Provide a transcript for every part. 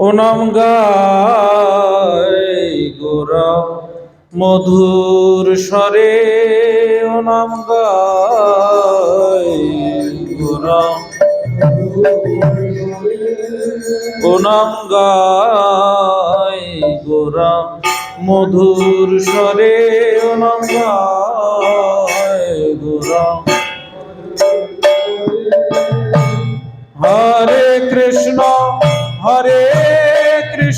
ও নাম গাই গোরা মধুর স্বরে ও নাম গাই গোরা ও নাম গাই গোরা মধুর স্বরে ও নাম গাই গোরা। হরে কৃষ্ণ, হরে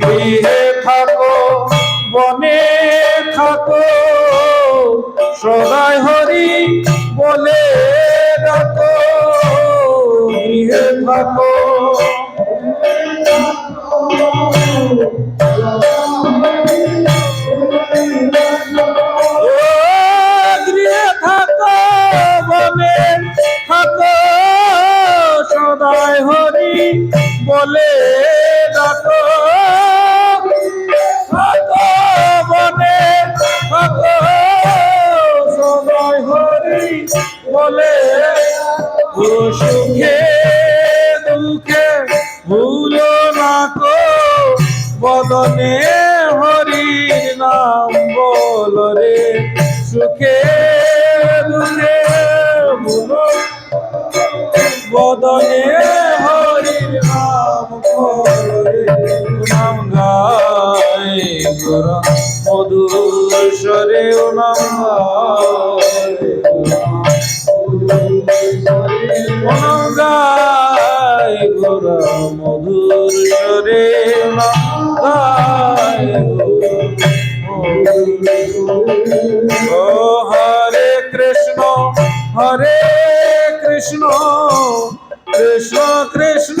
গৃহে থাকো, বনে থাকো, সদাই হরি বলে ডাকো। গৃহে থাকো। গৃহে থাকো, বনে থাকো, সদাই হরি বলে ডাকো হরি বলে। ও সুখে, দুঃখে ভুলো না বদনে হরি নাম বল রে। সুখে, দুঃখে ভুলো, বদনে নাম গায় গোরা। মধুর স্বরে ও নাম গায় গোরা। মধুর স্বরে গায় ও হরে কৃষ্ণ হরে কৃষ্ণ কৃষ্ণ কৃষ্ণ।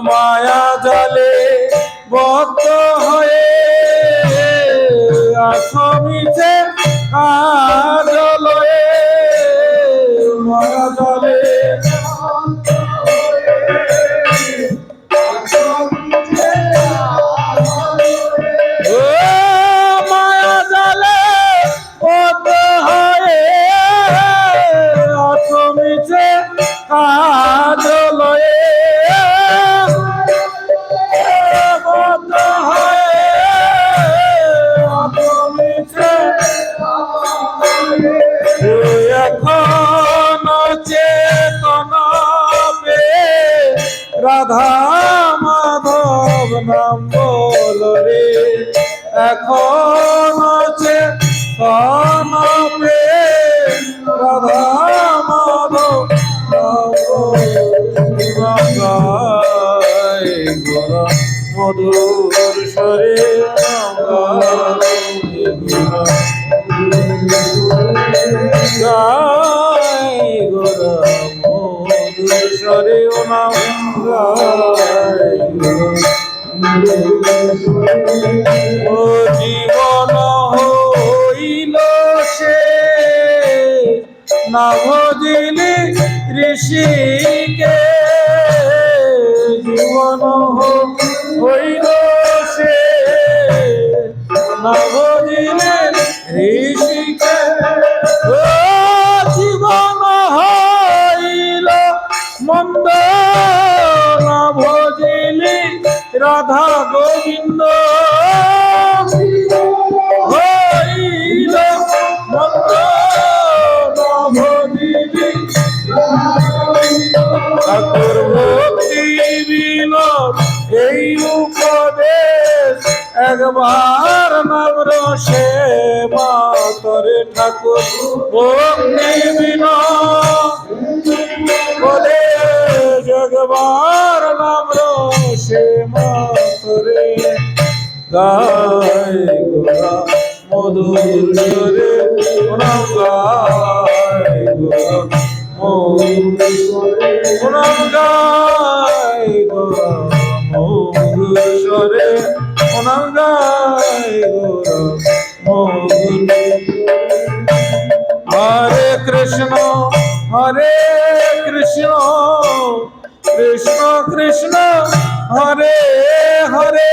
মায়া জালে বদ্ধ হয়ে আসমিছে কাজলয়ে মায়া জালে ও রাধা মাধব নাম বল রে। এখন আছে পে রাধা মাধব নাম মধুর স্বরে মধুর স্বরে ও জীবন হইল সে না ভজিলি ঋষিকে। রাধা গোবিন্দ। ঠাকুর ভক্তি বিনোদ এই উপদেশ একবার নাম রসে মাতরে ঠাকুর ভক্তি বিনোদ। গায় গোরা মধুর রে প্রণাম গায় গোরা মধুর প্রণাম গায় গোরা মধুর স্বরে প্রণাম গায় হরে কৃষ্ণ হরে কৃষ্ণ কৃষ্ণ কৃষ্ণ, হরে হরে।